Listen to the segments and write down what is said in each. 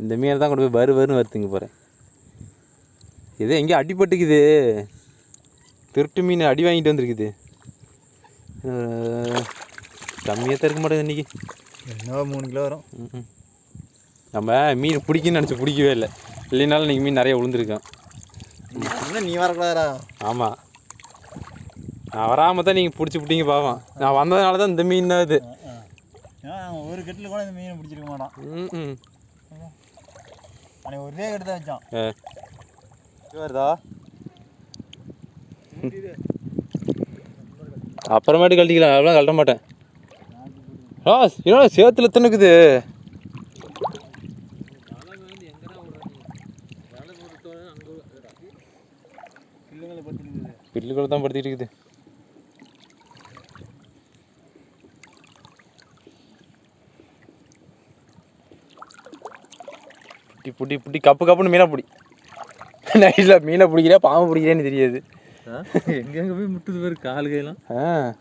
இந்த மீனை தான் கொண்டு போய் வறு வருன்னு வறுத்துங்க போகிறேன் இது எங்கேயும் அடிபட்டுக்குது. திருட்டு மீன் அடி வாங்கிட்டு வந்திருக்குது. கம்மியாக தான் இருக்க மாட்டேங்குது இன்றைக்கி என்னவோ மூணு கிலோ வரும். ம்ம். நம்ம மீன் பிடிக்குன்னு நினச்சி பிடிக்கவே இல்லை. இல்லைனாலும் இன்றைக்கி மீன் நிறைய விழுந்துருக்கோம் என்ன நீ வரக்கூடாதா? ஆமாம் நான் வராமல் தான் நீங்கள் பிடிச்சி பிடிங்க பாவம். நான் வந்ததுனால தான் இந்த மீன் தான் இது. ஏன் ஒரு கட்டில் கூட இந்த மீனை பிடிச்சிருக்க மாட்டான். ம் ம் அன்னைக்கு ஒரே கட்டு தான் வச்சான். வருதா? அப்புறமேட்டு கழட்டிக்கலாம். அவ்வளோ கழட்ட மாட்டேன். ஆ சேத்துல தின்னுக்குது? பில்லுக்குள்ள தான் படுத்திட்டு இருக்குது. புட்டி புட்டி கப்பு கப்புன்னு மீனை பிடி. நைட்டில் மீனை பிடிக்கிறா பாம்பு பிடிக்கிறேன்னு தெரியாது. எங்கெங்க போய் முட்டுது பேர் கால் கையெல்லாம். ஆ.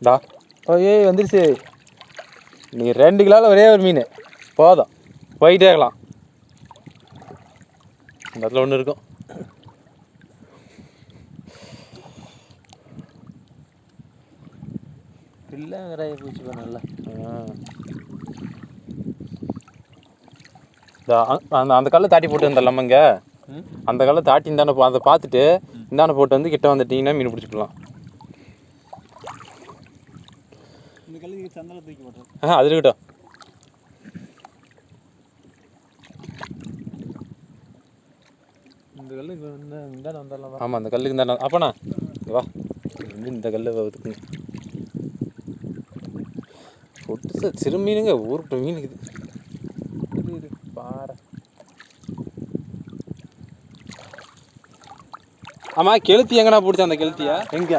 டா. ஏய் வந்துருச்சு. நீ ரெண்டு கிலோவில் ஒரே ஒரு மீன். போதும். போயிட்டே இருக்கலாம். இந்த இடத்துல ஒன்று இருக்கும். பிள்ளைங்கிற பூச்சி நல்லா. அந்த அந்த கல்லை தாட்டி போட்டு வந்துடலாமா இங்கே அந்த கல்லை தாட்டி இந்தாண்ட பா- அதை பார்த்துட்டு இந்தாண்ட போட்டு வந்து கிட்ட வந்துட்டீங்கன்னா மீன் பிடிச்சிக்கலாம். ஆ அது இருக்கட்டும். இந்த கல்லுக்கு வந்து இந்த வந்துடலாம் ஆமாம் அந்த கல்லுக்கு இந்த அப்பண்ணா வா. இந்த கல்லை ஒதுக்குங்க ஒட்டு சிறு மீனுங்க ஊருட்டு மீன் இருக்குது இது பாறை ஆமாம் கெளுத்தி எங்கண்ணா பிடிச்ச அந்த கெளுத்தியா? எங்க?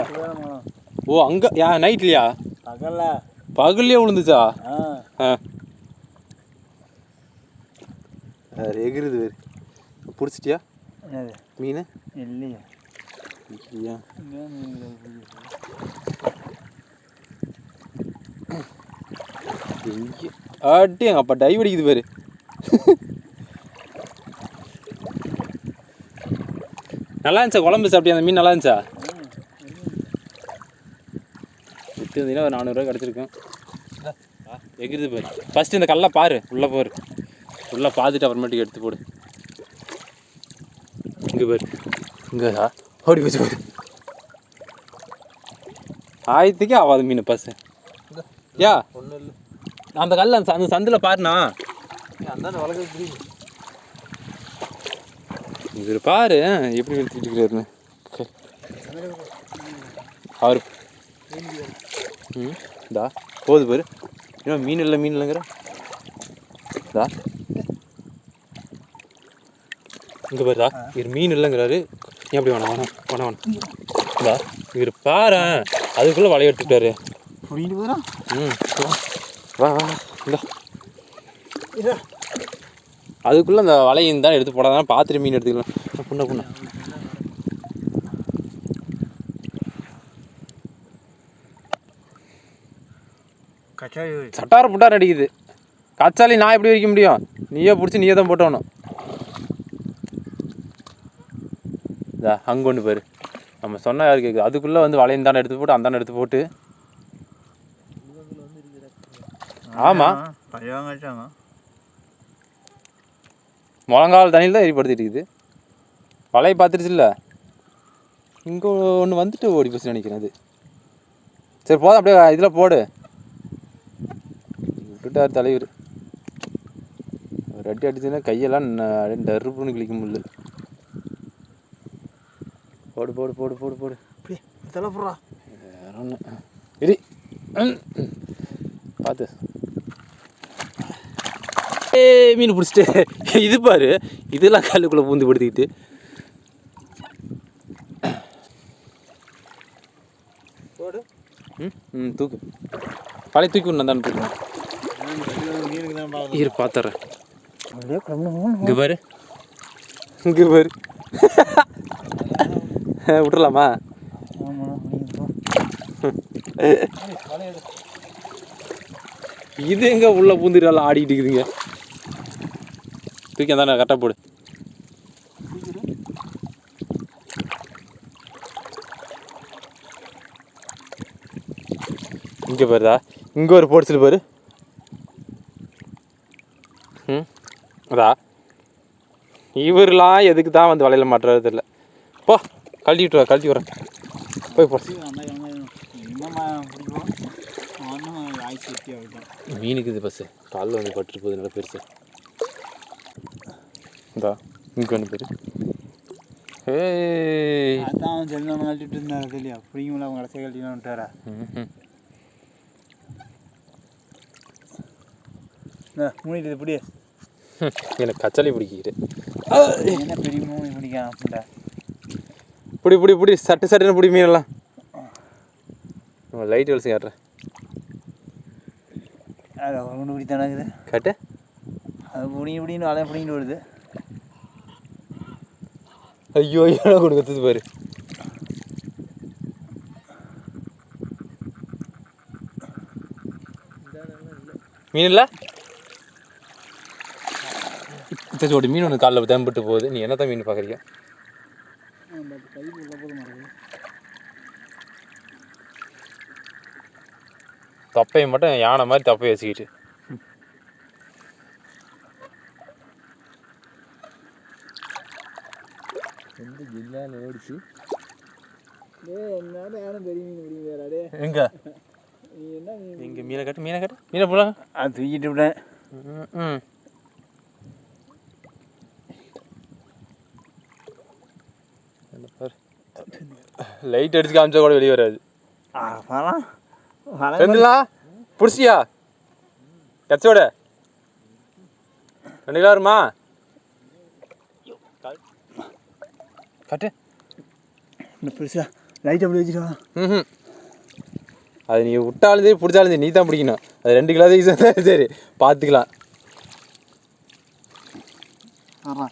ஓ அங்கே யா நைட்லையா? பகல்ல. பகல்லையே விழுந்துச்சா? ஆ. ஆ. அது எகிருது வேறு. பிடிச்சிட்டியா? மீன்? இல்லையா. இல்லையா? ஆட்டி எங்கள் அப்பா டைவ் அடிக்குது பாரு. நல்லா இருந்துச்சா? குழம்பு சாப்பிட்டியா? அந்த மீன் நல்லா இருந்துச்சா? விட்டு இருந்தீங்கன்னா ஒரு நானூறுரூவா கிடச்சிருக்கும் எகிருது பாரு ஃபஸ்ட்டு இந்த கல்லை பாரு. உள்ளே போரு உள்ளே பார்த்துட்டு அப்புறமேட்டுக்கு எடுத்து போடு. இங்கே பாரு இங்கே ஓடி போச்சு பாரு ஆயிரத்துக்கே ஆகாது மீன் பஸ் யா? ஒன்றும் இல்லை. அந்த கல்ல அந்த அந்த சந்தில் பாருண்ணா. அந்த வளர்க்க புரியுது இவர் பாரு எப்படி இருக்கிறாருன்னு க- அவர் ம் தா போகுது பாரு. இன்னும் மீன் இல்லை மீன் இல்லைங்கிற? தா இங்கே பாருதா இவர் மீன் இல்லைங்கிறாரு. ஏன் அப்படி வேணாம் வேணாம் வேணாம் வேணாம். தா இவர் பாரு. அதுக்குள்ளே வலைய போகிறா ம் வா வா வா இந்தா. அதுக்குள்ளே அந்த வலையும் தான் எடுத்து போடாதான் பார்த்துட்டு மீன் எடுத்துக்கலாம் புண்ண கச்சாரி சட்டார புட்டார் அடிக்குது. கச்சாலி நான் எப்படி வைக்க முடியும்? நீயே பிடிச்சி நீயே தான் போட்டணும் இதா அங்கே ஒன்று பாரு. நம்ம சொன்னால் யார் கேட்குது அதுக்குள்ளே வந்து வலையும் தானே எடுத்து போட்டு அந்தாண்ட எடுத்து போட்டு. ஆமாம் முழங்கால் தண்ணியில் தான் எரிப்படுத்திட்டு இருக்குது. வலையை பார்த்துருச்சுல்ல? இங்கே ஒன்று வந்துட்டு ஓடி போச்சு நினைக்கிறேன் அது. சரி போதும் அப்படியே இதில் போடு. விட்டுட்டார் தலைவர். ஒரு அடி அடிச்சுன்னா கையெல்லாம் ந- அப்படியே டர்ருப்புன்னு கிளிக்க முடியல போடு போடு போடு போடு போடு. தலை போடுறா. வேற ஒன்று இடி. பார்த்து ஏ மீன் பிடிச்சிட்டு. இது பாரு இதெல்லாம் கல்லுக்குள்ளே பூந்து படுத்திக்கிட்டு. ம் ம் தூக்கு. பழைய தூக்கி ஒன்று தான் தூக்கு இரு பார்த்துறேன் இங்கே பாரு. இங்கே பாரு. விட்டுறலாமா? இது எங்கே உள்ள பூந்துட்டு ஆடிக்கிட்டு இருக்குதுங்க? தூக்கி அந்த கரெக்டாக போடு. இங்கே பாருதா இங்கே ஒரு போடிச்சில் பாரு. ம் அதா இவரெலாம் எதுக்கு தான் வந்து வலையில் மாட்டுறது தெரியல. போ கழட்டி விட்டு வா கழட்டி வரேன் போய் போ. அந்த கிழமை என்னம்மா பிடிக்கும் ஒன்றும் ஆயிடுச்சு வெட்டி ஆகிட்டோம் மீனுக்கு இது பஸ்ஸு காலில் வந்து பட்டுட்டு போகுது நல்லா பெருசு. இந்தா இங்கே ஒன்று பேர். ஏய். அதான் அவன் செல்லம் கழட்டிட்டு இருந்தாரு தெரியல பிடிக்கும்ல அவங்க கடைசி கழட்டின்னு விட்டாரா ம்ஹும். மூடிட்டு இப்படி எனக்கு கச்சாலி பிடிக்கிது. என்ன பெரிய மூணு பிடிக்காம அப்படின்டா பிடி பிடி பிடி சட்டு சட்டுன்னு பிடி மீனெல்லாம். லைட் வெளிச்சு காட்டுறேன் அது ஒன்று பிடி தானே காட்டு. அது பிடிங்க பிடின்னு வலையை பிடிங்கிட்டு வருது ஐயோ ஐயோ கொடுக்குறது பாரு. மீன் இல்லை? சரி மீன் ஒன்று காலில் தேம்பிட்டு போகுது. நீ என்னத்தான் மீன் பார்க்குறீங்க தொப்பையை மட்டும் யானை மாதிரி தொப்பையை வச்சுக்கிட்டு. எந்த ஜில்லான்னு ஓடிச்சு என்ன எங்க என்ன இங்கே மீனை கட்டு மீனை கட்டு. மீனை போலாம் அது தூக்கிட்டு விட்டேன். ம். லைட் அடிச்சு காமிச்சா கூட வெளியே வராது. ஆ பழம் பழம் ரெண்டுலா பிடிச்சியா கச்சோட ரெண்டு கிலோ வருமா? கட்டு. பெருசா லைட் அப்படி வச்சுட்டு வா. ம் அது நீ விட்டாலும் சரி பிடிச்சாலும் சரி நீ தான் பிடிக்கணும். அது ரெண்டு கிலோ தான் சரி பார்த்துக்கலாம் ஆறா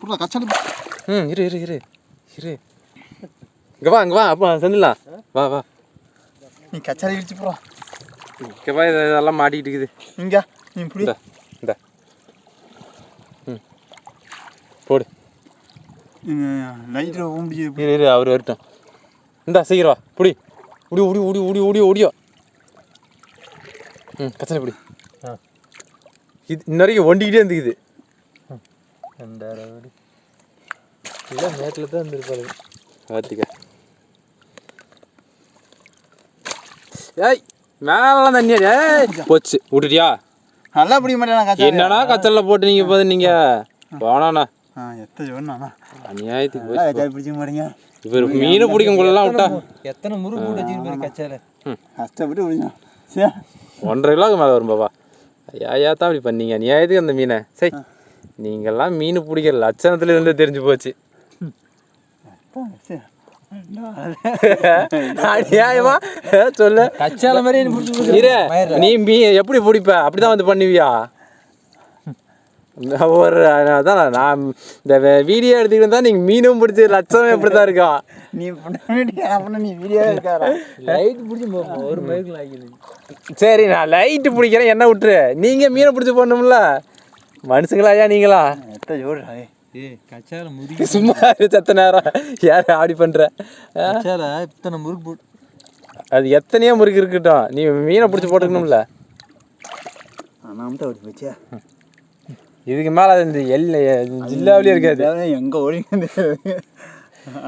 புரியல கச்சாலி ம் இரு இரு இரு. இரு. இங்கே வா இங்கே வா. அப்போ செஞ்சிடலாம் வா வா. நீ கச்சாலி விரிச்சு போடா. இங்கே வா இது- இதெல்லாம் மாட்டிக்கிட்டு இருக்குது. இங்க நீ புடி. இந்த ம். போடு. லைட்டில் ஊம்பிச்சு இரு இரு அவர் வரட்டும். இந்தா சீக்கிரம் வா. புடி. உடி உடி உடி உடி உடி ஓடியோ. ம் கச்சனை பிடி. ஆ. இது இன்ன வரைக்கும் ஒண்டிக்கிட்டே இருந்துக்குது. ரெண்டாயிரம் இல்லை நேற்றில் தான் இருந்திருப்பாரு. பார்த்துக்க ஏய் மேலாம் தண்ணியா ஏய். போச்சு விட்டுட்டியா? நல்லா பிடிக்க மாட்டேன் கச்சாலி என்னடா கச்சல்ல போட்டு நீங்கள் போது நீங்கள் போனாண்ணா அநியாயத்துக்கு கச்சாலி பிடிச்சிக்க மாட்டீங்க. இவர் மீன் பிடிக்கும் கொள்ளலாம் விட்டா. எத்தனை முறுக்கு போட்டு வச்சுருப்பாரு கச்சால. கஷ்டப்பட்டு பிடிக்கும் ஒன்றரை கிலோக்கு மேலே வரும் பாபா ஐயா தான் அப்படி பண்ணீங்க? அநியாயத்துக்கு அந்த மீனை. சரி நீங்கள்லாம் மீன் பிடிக்கிற லட்சணத்துல இருந்து தெரிஞ்சு போச்சு. சரி அநியாயமா? சொல்லு. கச்சால மாதிரி நீ மீ எப்படி பிடிப்ப? அப்படிதான் வந்து பண்ணுவியா? நான் ஒரு அதான் நான் இந்த வீடியோ எடுத்துக்கிட்டு நீங்க மீனும் பிடிச்சி லட்சம் எப்படி தான் இருக்கும் நீ நீ வீடியோ லைட் பிடிச்சி ஒரு சரி நான் லைட்டு பிடிக்கிறேன் என்ன விட்டுரு? நீங்க மீனை பிடிச்சி போடணும்ல? மனுஷங்களா ஐயா நீங்களா? கச்சால முறுக்கு சும்மா செத்த நேரம். யார் ஆடி பண்ற? கச்சால இத்தனை முறுக்கு போட்டு அது எத்தனையோ முறுக்கு இருக்கட்டும். நீ மீனை பிடிச்சி போட்டுக்கணும்ல. தான் ஓடி போச்சா. இதுக்கு மேலே இந்த எல் ஜில்லாவிலே இருக்காது. எங்க ஓடி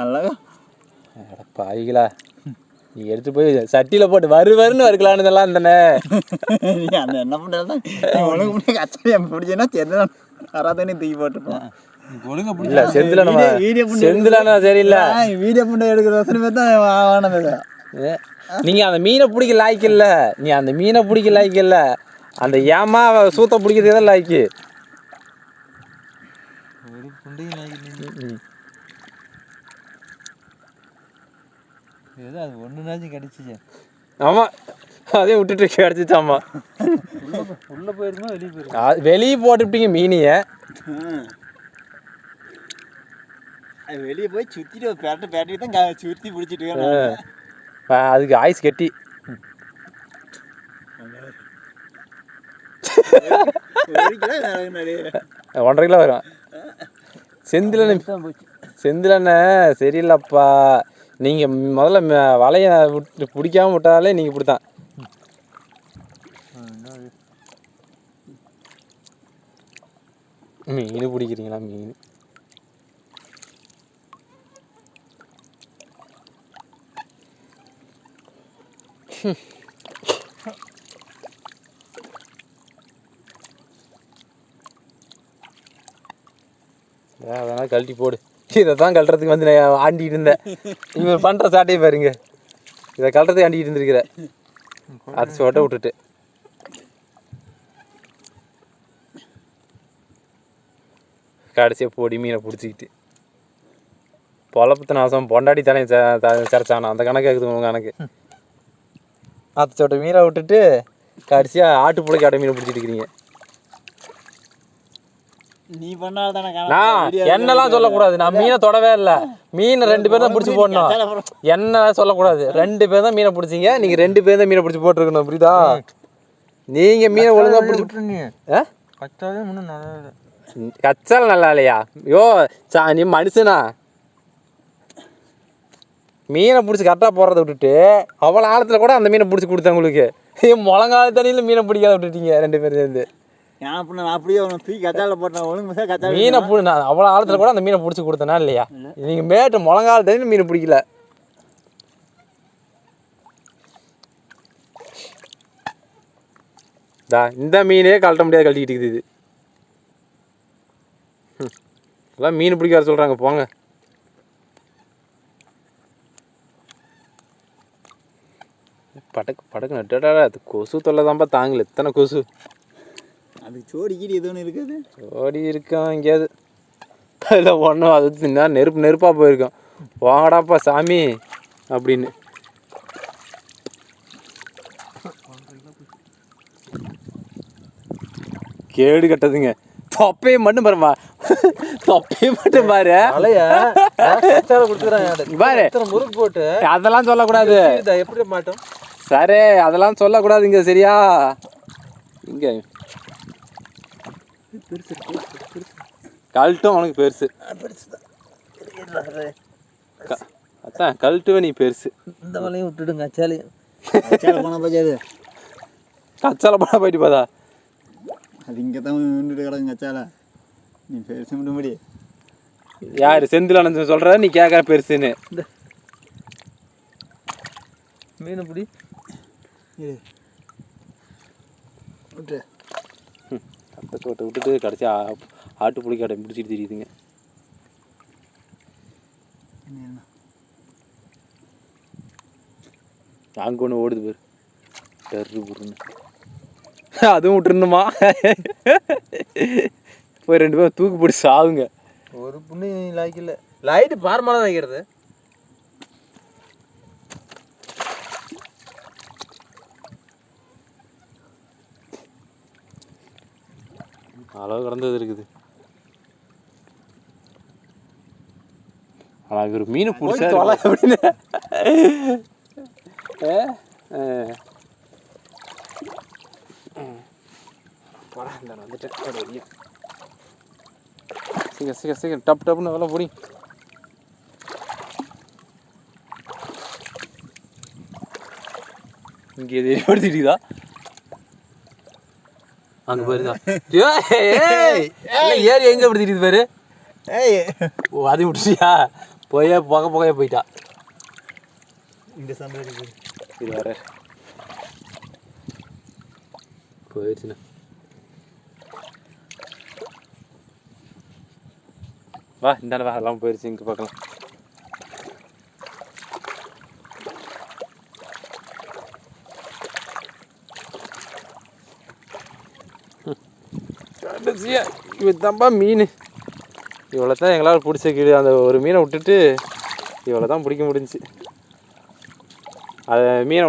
அழகா. அட பாவிகளா. நீ எடுத்து போய் சட்டியில் போட்டு வரு வருன்னு வறுக்கலான்னு இதெல்லாம் தானே அந்த என்ன பண்ணுறதான் உனக்கு முன்னாடி அப்படி பிடிச்சேன்னா தெரிஞ்சா வராதனே தூக்கி ஒழுங்கா இல்லை செந்தில் நம்ம வீடியோ பண்ணி செந்திலானா சரியில்லை. வீடியோ பண்ண எடுக்கிற வசனமே தான் ஆனது நீங்க அந்த மீனை பிடிக்க லாய்க்கு இல்ல. நீ அந்த மீனை பிடிக்க லாய்க்கு இல்ல. அந்த ஏமா சூத்த பிடிக்கிறதுக்கு தான் லாய்க்கு. ஏதோ அது ஒன்றுனாச்சும் கிடச்சிச்சு. ஆமா அதே விட்டுட்டு கிடச்சிச்சாமா. உள்ளே போயிருந்தா வெளியே போயிருந்தா வெளியே போட்டுட்டீங்க மீனிய. வெளியே போய் சுற்றிட்டு பேட்டை பேட்டரி தான் சுற்றி பிடிச்சிட்டு அதுக்கு ஆயுஸ் கட்டி. ஒன்றரை கிலோ வரும். செந்திலன் செந்திலண்ணே சரியில்லப்பா. நீங்கள் முதல்ல வலைய விட்டு பிடிக்காம விட்டாலே நீங்கள் இப்படித்தான். மீன் பிடிக்கிறீங்களா மீன்? அதனால் கழட்டி போடு. இதை தான் கழட்டுறதுக்கு வந்து நான் ஆண்டிகிட்டு இருந்தேன். இவர் பண்ணுற சாட்டையை பாருங்க. இதை கழட்டுறதுக்கு ஆண்டிகிட்டு இருந்திருக்கிற. அது சொட்ட விட்டுட்டு. கடைசியாக போடி மீனை பிடிச்சிக்கிட்டு. பொழப்பத்து நாசம் பொண்டாடி தலையை சிறச்சானா அந்த கணக்கு இருக்குது உங்கள் கணக்கு. அத்தை சொட்ட மீனை விட்டுட்டு கடைசியாக ஆட்டு புழைக்கு அடை மீனை பிடிச்சிட்டு இருக்கிறீங்க. நீ நான் என்னெல்லாம் சொல்லக்கூடாது. நான் மீனை தொடவே இல்லை. மீனை ரெண்டு பேரும் தான் பிடிச்சி போடணும். என்ன சொல்லக்கூடாது. ரெண்டு பேர் தான் மீனை பிடிச்சிங்க. நீங்க ரெண்டு பேர் தான் மீனை பிடிச்சி போட்டுருக்கணும். புரியுதா? நீங்க மீனை ஒழுங்கா பிடிச்சி இல்லை. கச்சால் நல்லா இல்லையா? யோ சா நீ மனுஷனா? மீனை பிடிச்சி கரெக்டாக போடுறத விட்டுட்டு அவ்வளோ ஆழத்தில் கூட அந்த மீனை பிடிச்சி கொடுத்தேன் உங்களுக்கு. முழங்கால தண்ணியில் மீனை பிடிக்காத விட்டுட்டீங்க ரெண்டு பேரும் சேர்ந்து. ஏன் பண்ண நான் அப்படியே அவனை தூக்கி கச்சால போட்டேன். ஒழுங்கு கச்சால மீனை பிடி நான் அவ்வளோ ஆழத்தில் கூட அந்த மீனை பிடிச்சி கொடுத்தேனா இல்லையா? நீங்கள் மேட்டு முழங்கால தண்ணியில் மீனை பிடிக்கல. தா இந்த மீனே கழட்ட முடியாது கழட்டிக்கிட்டு இருக்குது இது. எல்லாம் மீன் பிடிக்க வர சொல்கிறாங்க போங்க. படக்கு படக்கு நட்டுடா அது கொசு தொல்லை தான்ப்பா தாங்கல. எத்தனை கொசு? அதுக்கு சோடி கீடி எது ஒன்று இருக்குது? ஓடி இருக்கான் எங்கேயாவது? அதில் ஒன்றும் அது தின்னா நெருப்பு நெருப்பாக போயிருக்கோம். வாங்கடாப்பா சாமி அப்படின்னு. கேடு கட்டதுங்க. தொப்பையை மட்டும் பாருமா. தொப்பையை மட்டும் பாரு. பாரு. இத்தனை முறுக்கு போட்டு. அதெல்லாம் சொல்லக்கூடாது. இதை எப்படி மாட்டோம்? சரி அதெல்லாம் சொல்லக்கூடாதுங்க சரியா? இங்க. கழட்டும் உனக்கு பெருசு. க- அதான் கழட்டுவே நீ பெருசு. இந்த வலையும் விட்டுடுங்க கச்சால போனால் போச்சு அது கச்சால போட போயிட்டு போதா? அது இங்கே தான் நின்றுட்டு கிடக்கும் கச்சால நீ பேச முடியும்படி யாரு செந்தில் அனந்தன் சொல்ற நீ கேட்குற பெருசுன்னு. மீன் பிடி. இரு. விட்டு விட்டுட்டு கடைசி ஆட்டு புளி கடை பிடிச்சிட்டு தெரியுதுங்க அங்கே ஒன்று ஓடுது பேர். டர்ரு புருன்னு அதுவும் விட்டுருணுமா? போய் ரெண்டு பேரும் தூக்கு போட்டு சாவுங்க. ஒரு புண்ணு லாய்க்கில்ல லைட்டு பார்மலாக வைக்கிறது. அளவு கடந்தது இருக்குது. ஆனால் இவர் மீன் பிடிச்சா அப்படின்னு. போடா, இந்த வந்துட்டேன். ஒரு. சீக்கிரம் சீக்கிரம் சீக்கிரம். டப் டப்னு வேலை பிடி இங்கே எது ஏற்படுத்திட்டுதா அங்கே பாருதா ஏறி எங்கே படுத்திட்டு பாரு? ஏய். ஓ அது விட்டுச்சியா போயே புகை புகைய போயிட்டா. இந்த இருக்குது இது வர போயிடுச்சுண்ணா. வா இந்தாண்ட வா எல்லாம் போயிடுச்சு இங்கே பார்க்கலாம். கடைசியா இதுதான்ப்பா மீன். இவ்வளோ தான் எங்களால் பிடிச்ச கீழே அந்த ஒரு மீனை விட்டுட்டு இவ்வளோ தான் பிடிக்க முடிஞ்சிச்சு. அதை மீனை